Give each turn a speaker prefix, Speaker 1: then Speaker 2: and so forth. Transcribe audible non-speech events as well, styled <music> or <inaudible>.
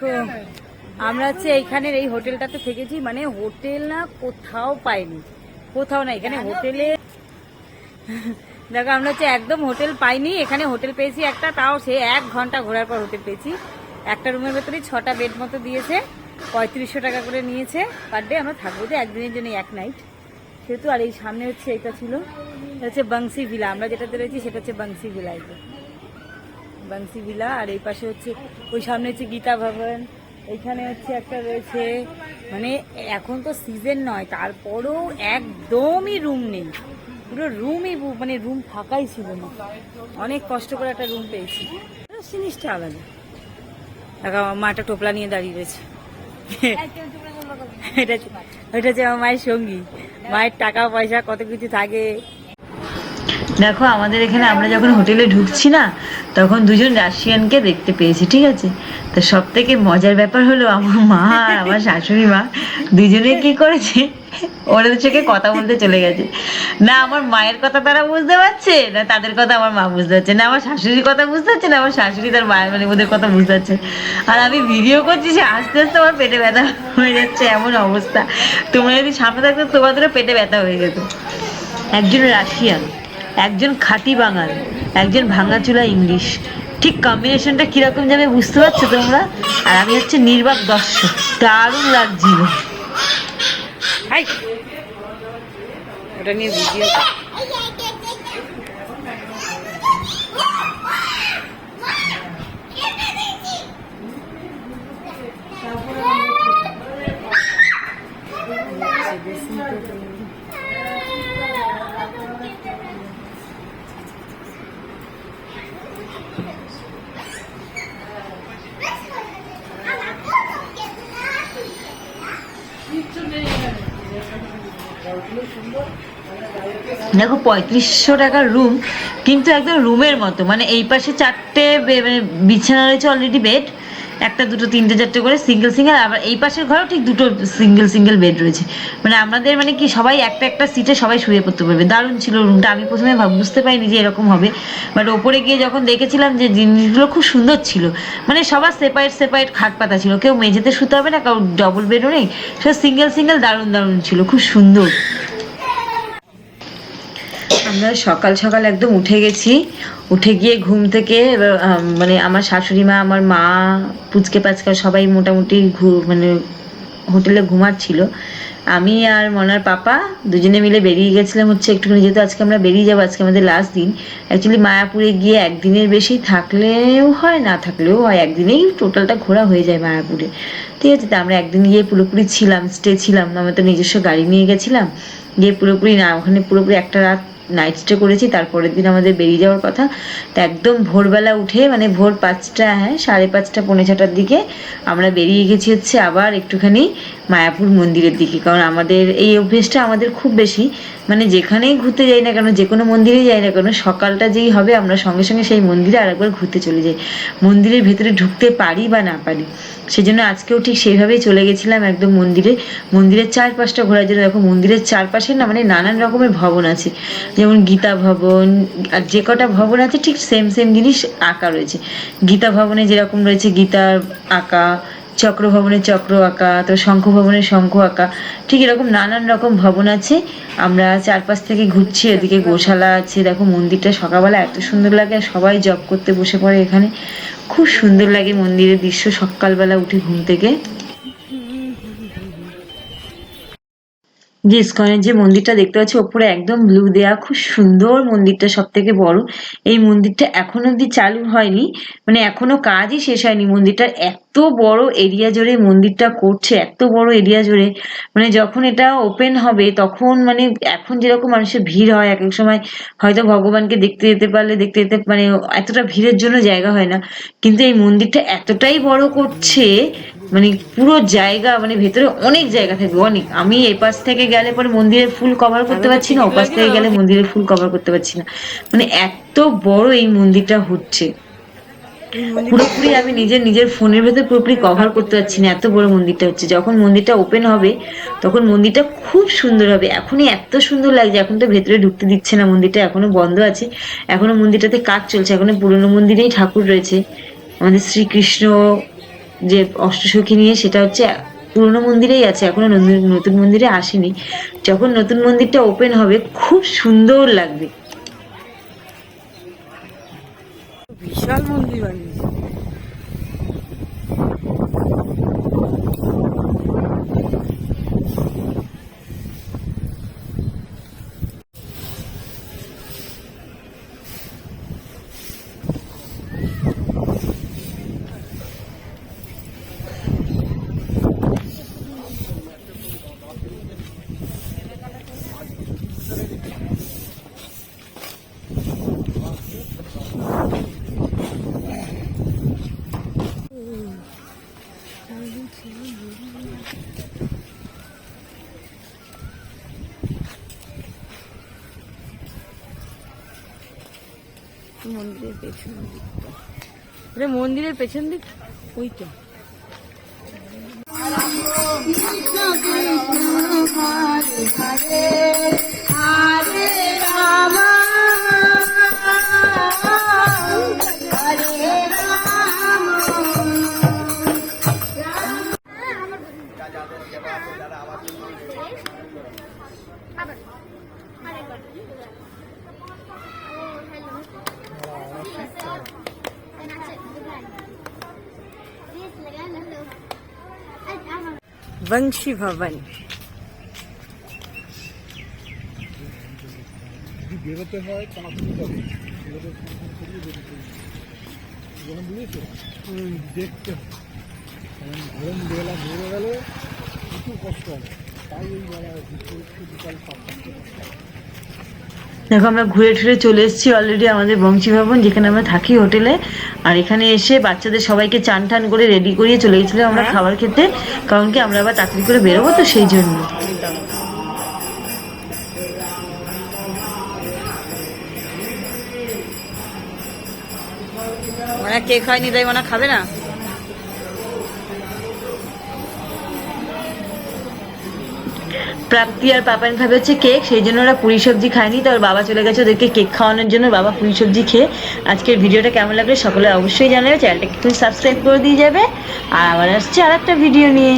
Speaker 1: দেখো আমরা হচ্ছে এইখানের এই হোটেলটাতে থেকেছি মানে হোটেল না কোথাও পাইনি। কোথাও না এখানে হোটেলে <laughs> দেখো আমরা হচ্ছে একদম হোটেল পাইনি এখানে হোটেল পেয়েছি একটা তাও সে এক ঘণ্টা ঘোরার পর হোটেল পেয়েছি। একটা রুমের ভেতরেই ছটা বেড মতো দিয়েছে পঁয়ত্রিশশো টাকা করে নিয়েছে। পার ডে আমরা থাকব যে একদিনের জন্য এক নাইট। সেহেতু আর এই সামনে হচ্ছে এটা ছিল হচ্ছে বংশী ভিলা আমরা যেটাতে রয়েছি সেটা হচ্ছে বংশী ভিলা এই বংশী ভিলা, আর এই পাশে হচ্ছে, ওই সামনে হচ্ছে গীতা ভবন, এইখানে হচ্ছে একটা রয়েছে মানে এখন তো সিজন নয়, তারপরেও একদমই রুম নেই, পুরো রুমই মানে রুম ফাঁকাই ছিল না, অনেক কষ্ট করে একটা রুম পেয়েছি। জিনিসটা আলাদা। দেখো, আমার মাটা টোপলা নিয়ে দাঁড়িয়ে রয়েছে। এটা এটা হচ্ছে আমার মায়ের সঙ্গী, মায়ের টাকা পয়সা কত কিছু থাকে
Speaker 2: দেখো, আমাদের এখানে আমরা যখন হোটেলে ঢুকছি না, তখন দুজন রাশিয়ানকে দেখতে পেয়েছি, ঠিক আছে? তো সব থেকে মজার ব্যাপার হলো আমার মা আর আমার শাশুড়ি মা দুজনে কি করেছে? ওদের চোখে কথা বলতে চলে গেছে। না, আমার মায়ের কথা তারা বুঝতে পারছে, না তাদের কথা আমার মা বুঝতে পারছে, না আমার শাশুড়ির কথা বুঝতে পারছে, না আমার শাশুড়ি তার মায়ের মানে ওদের কথা বুঝতে পারছে। আর আমি ভিডিও করছি, সে আস্তে আস্তে আমার পেটে ব্যথা হয়ে যাচ্ছে, এমন অবস্থা। তোমরা যদি সামনে থাকতো তোমাদেরও পেটে ব্যথা হয়ে যেত। একজন রাশিয়ান। একজন খাঁটি বাঙাল, একজন ভাঙাচুলা ইংলিশ। ঠিক কম্বিনেশনটা কীরকম যাবে বুঝতে পারছ তোমরা? আর আমি হচ্ছে নির্বাক দর্শক, দারুণ লাগছিল
Speaker 1: ওটা নিয়ে ভিডিও
Speaker 2: দেখো, পঁয়ত্রিশশো টাকার রুম কিন্তু একদম রুমের মতো। মানে এই পাশে চারটে মানে বিছানা রয়েছে অলরেডি বেড একটা, দুটো, তিনটে, চারটে করে সিঙ্গেল সিঙ্গেল আবার এই পাশের ঘরেও ঠিক দুটো সিঙ্গেল সিঙ্গেল বেড রয়েছে। মানে আমাদের মানে কি সবাই একটা একটা সিটে সবাই শুয়ে পড়তে পারবে। দারুণ ছিল রুমটা আমি প্রথমে বুঝতে পারিনি যে এরকম হবে। বাট ওপরে গিয়ে যখন দেখেছিলাম যে জিনিসগুলো খুব সুন্দর ছিল মানে সবার সেপারেট সেপারেট খাট পাতা ছিল। কেউ মেঝেতে শুতে হবে না কেউ ডবল বেডও নেই। সব সিঙ্গেল সিঙ্গেল দারুণ দারুণ ছিল। খুব সুন্দর। আমরা সকাল সকাল একদম উঠে গেছি। উঠে গিয়ে ঘুম থেকে মানে আমার শাশুড়ি মা, আমার মা, পুচকে পাচকা সবাই মোটামুটি ঘু- মানে হোটেলে ঘুমাচ্ছিল। আমি আর মনার পাপা দুজনে মিলে বেরিয়ে গেছিলাম হচ্ছে একটুখানি, যেহেতু আজকে আমরা বেরিয়ে যাব, আজকে আমাদের লাস্ট দিন। অ্যাকচুয়ালি মায়াপুরে গিয়ে একদিনের বেশি থাকলেও হয়, না থাকলেও হয়, একদিনেই টোটালটা ঘোরা হয়ে যায় মায়াপুরে। ঠিক আছে, তো আমরা একদিন গিয়ে পুরোপুরি ছিলাম স্টে ছিলাম, আমরা তো নিজস্ব গাড়ি নিয়ে গেছিলাম। গিয়ে পুরোপুরি না, ওখানে পুরোপুরি একটা রাত নাইট স্টে করেছি, তারপরের দিন আমাদের বেরিয়ে যাওয়ার কথা। তো একদম ভোরবেলা উঠে মানে ভোর পাঁচটা হ্যাঁ সাড়ে পাঁচটা, পৌনে ছটার দিকে আমরা বেরিয়ে গেছি হচ্ছে আবার একটুখানি মায়াপুর মন্দিরের দিকে। কারণ আমাদের এই অভ্যেসটা আমাদের খুব বেশি। মানে যেখানেই ঘুরতে যাই না কেন, যে কোনো মন্দিরেই যাই না কেন, সকালটা যেই হবে, আমরা সঙ্গে সঙ্গে সেই মন্দিরে আরেকবার ঘুরতে চলে যাই। মন্দিরের ভেতরে ঢুকতে পারি বা না পারি, সেজন্য আজকেও ঠিক সেইভাবেই চলে গেছিলাম একদম মন্দিরে। মন্দিরের চারপাশটা ঘোরার জন্য। দেখো, মন্দিরের চারপাশে না মানে নানান রকমের ভবন আছে। যেমন গীতা ভবন, আর যে কটা ভবন আছে ঠিক সেম সেম জিনিস আঁকা রয়েছে। গীতা ভবনে যেরকম রয়েছে গীতার আঁকা, চক্র ভবনের চক্র আঁকা তো শঙ্খ ভবনের শঙ্খ আঁকা, ঠিক এরকম নানান রকম ভবন আছে। আমরা চারপাশ থেকে ঘুরছি, এদিকে গোশালা আছে। দেখো মন্দিরটা সকালবেলা এত সুন্দর লাগে, আর সবাই জব করতে বসে পড়ে এখানে। খুব সুন্দর লাগে মন্দিরের দৃশ্য সকালবেলা উঠে ঘুম থেকে। যে ইস্কনের যে মন্দিরটা দেখতে পাচ্ছি, ওপরে একদম ব্লু দেয়া, খুব সুন্দর মন্দিরটা সব থেকে বড়। এই মন্দিরটা এখনও অব্দি চালু হয়নি মানে এখনও কাজই শেষ হয়নি। মন্দিরটার এত বড় এরিয়া জুড়ে মন্দিরটা করছে, এত বড় এরিয়া জুড়ে। মানে যখন এটা ওপেন হবে, তখন মানে এখন যেরকম মানুষের ভিড় হয়, এক এক সময় হয়তো ভগবানকে দেখতে যেতে পারলে, দেখতে যেতে মানে এতটা ভিড়ের জন্য জায়গা হয় না। কিন্তু এই মন্দিরটা এতটাই বড় করছে মানে পুরো জায়গা মানে ভেতরে অনেক জায়গা থাকবে অনেক। আমি এই পাশ থেকে গেলে পরে মন্দিরের ফুল কভার করতে পারছি না ওপাশ থেকে গেলে মন্দিরের ফুল কভার করতে পারছি না। মানে এত বড় এই মন্দিরটা হচ্ছে। পুরোপুরি আমি নিজের নিজের ফোনের ভেতর পুরোপুরি কভার করতে পারছি না এত বড় মন্দিরটা হচ্ছে। যখন মন্দিরটা ওপেন হবে তখন মন্দিরটা খুব সুন্দর হবে। এখনই এত সুন্দর লাগছে এখন তো ভেতরে ঢুকতে দিচ্ছে না মন্দিরটা এখনও বন্ধ আছে। এখনও মন্দিরটাতে কাজ চলছে এখনও পুরনো মন্দিরেই ঠাকুর রয়েছে। আমাদের শ্রীকৃষ্ণ যে অষ্টসখী নিয়ে সেটা হচ্ছে পুরনো মন্দিরেই আছে, এখনও নতুন- মন্দিরে আসেনি। যখন নতুন মন্দিরটা ওপেন হবে, খুব সুন্দর লাগবে।
Speaker 1: বিশাল মন্দির পেছন দিকটা। মন্দিরের পেছন দিক? ওইটা বংশী ভবন
Speaker 3: যদি বেরোতে হয় চানাচুর যাবে ছেলেদের চানাচুর করিয়ে বেরোতে হবে। যখন বুঝেছ দেখতে হবে কারণ ঘুম বেলা বেরো গেলে প্রচুর কষ্ট হবে তাই এই বেলা একটু বিকাল পাঁচটা
Speaker 2: দেখো আমরা ঘুরে টুরে চলে এসেছি অলরেডি আমাদের বংশী ভবন যেখানে আমরা থাকি হোটেলে আর এখানে এসে বাচ্চাদের সবাইকে চান টান করে রেডি করিয়ে চলে গেছিলাম আমরা
Speaker 1: হ্যাঁ।
Speaker 2: খাবার খেতে। কারণ কি আমরা আবার তাড়াতাড়ি করে বেরোবো তো সেই জন্য।
Speaker 1: ওরা কেক হয়নি তাই ওনা খাবে না?
Speaker 2: প্রাপ্তি আর পাপান খাবে হচ্ছে কেক, সেই জন্য ওরা পুরি সবজি খায়নি, তো ওর বাবা চলে গেছে ওদেরকে কেক খাওয়ানোর জন্য বাবা পুরি সবজি খেয়ে আজকের ভিডিওটা কেমন লাগল সকলে অবশ্যই জানাবে চ্যানেলটা একটু সাবস্ক্রাইব করে দিয়ে যাবে। আর আবার আসছে আর একটা ভিডিও নিয়ে।